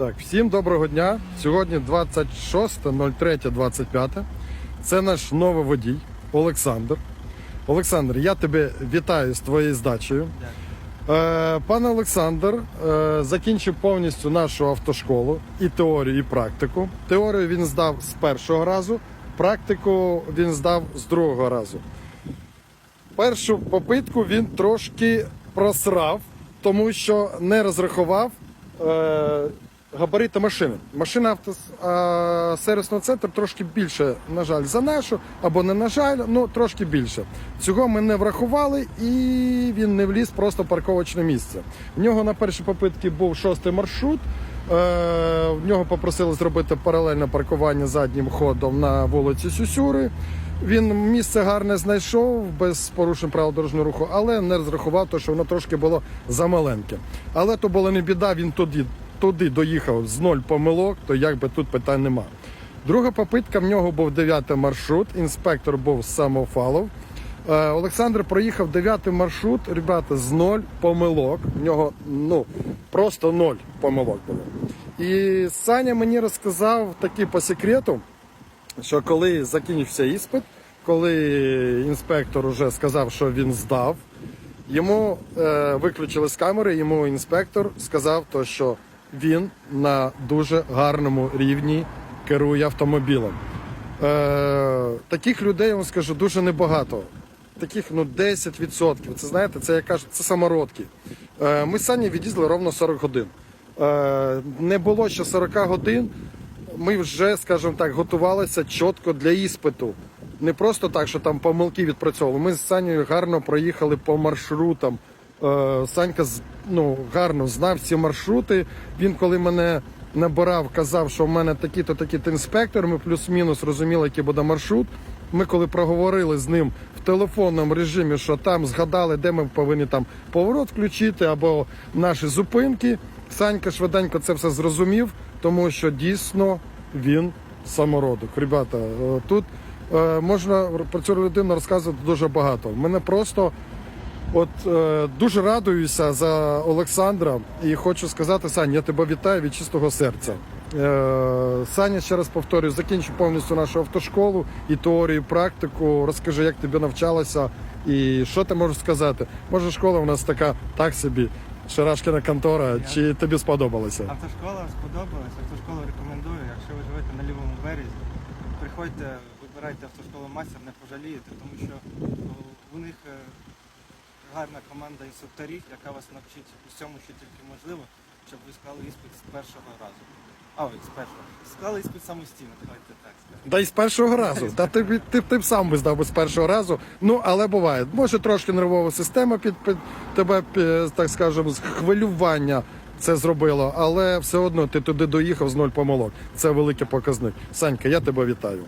Так, всім доброго дня. Сьогодні 26.03.25. Це наш новий водій Олександр. Олександр, я тебе вітаю з твоєю здачею. Е, пане Олександр е, закінчив повністю нашу автошколу і теорію, і практику. Теорію він здав з першого разу, практику він здав з другого разу. Першу попитку він трошки просрав, тому що не розрахував е, габарити машини. Машина сервісного центру трошки більше, на жаль, за нашу, або не на жаль, ну трошки більше. Цього ми не врахували і він не вліз просто в парковочне місце. В нього на першій попитці був шостий маршрут. Е, в нього попросили зробити паралельне паркування заднім ходом на вулиці Сюсюри. Він місце гарне знайшов без порушень правил дорожнього руху, але не розрахував, то, що воно трошки було замаленьке. Але то була не біда, він туди, туди доїхав з ноль помилок, то якби тут питань нема. Друга попитка в нього був дев'ятий маршрут, інспектор був самофалов. Е, Олександр проїхав дев'ятий маршрут, ребята, з ноль помилок. В нього ну просто ноль помилок було. І Саня мені розказав таки по секрету, що коли закінчився іспит, коли інспектор вже сказав, що він здав, йому е, виключили з камери, йому інспектор сказав, то, що він на дуже гарному рівні керує автомобілем. Е, таких людей, я вам скажу, дуже небагато. Таких ну 10%. Це знаєте, це я кажу, це самородки. Е, ми з Сані від'їздили ровно 40 годин. Е, не було ще 40 годин. Ми вже, скажімо так, готувалися чітко для іспиту. Не просто так, що там помилки відпрацьовували. Ми з Санєю гарно проїхали по маршрутам. Е, Санька ну, гарно знав ці маршрути. Він, коли мене набирав, казав, що в мене такі-то такі-то інспектор. Ми плюс-мінус розуміли, який буде маршрут. Ми коли проговорили з ним в телефонному режимі, що там згадали, де ми повинні там поворот включити або наші зупинки. Санька швиденько це все зрозумів, тому що дійсно він самородок. Ребята, е, тут е, можна про цю людину розказувати дуже багато. Мене просто От е, дуже радуюся за Олександра і хочу сказати, Саня, я тебе вітаю від чистого серця. Е, Саня, ще раз повторюю, закінчив повністю нашу автошколу і теорію, і практику. Розкажи, як тобі навчалася і що ти можеш сказати. Може, школа у нас така так собі, Шарашкіна контора, чи тобі сподобалося? Автошкола сподобалась, автошколу рекомендую. Якщо ви живете на лівому березі, приходьте, вибирайте автошколу мастер, не пожалієте, тому що у них е, гарна команда інструкторів, яка вас навчить усьому, що тільки можливо, щоб ви склали іспит з першого разу. А, ой, з першого. Склали іспит самостійно, давайте так скажемо. Да й з першого разу. Та ти, б- ти, б- ти сам би здав би з першого разу. Ну, але буває. Може трошки нервова система під, під тебе, так скажемо, з хвилювання це зробило, але все одно ти туди доїхав з нуль помилок. Це великий показник. Санька, я тебе вітаю.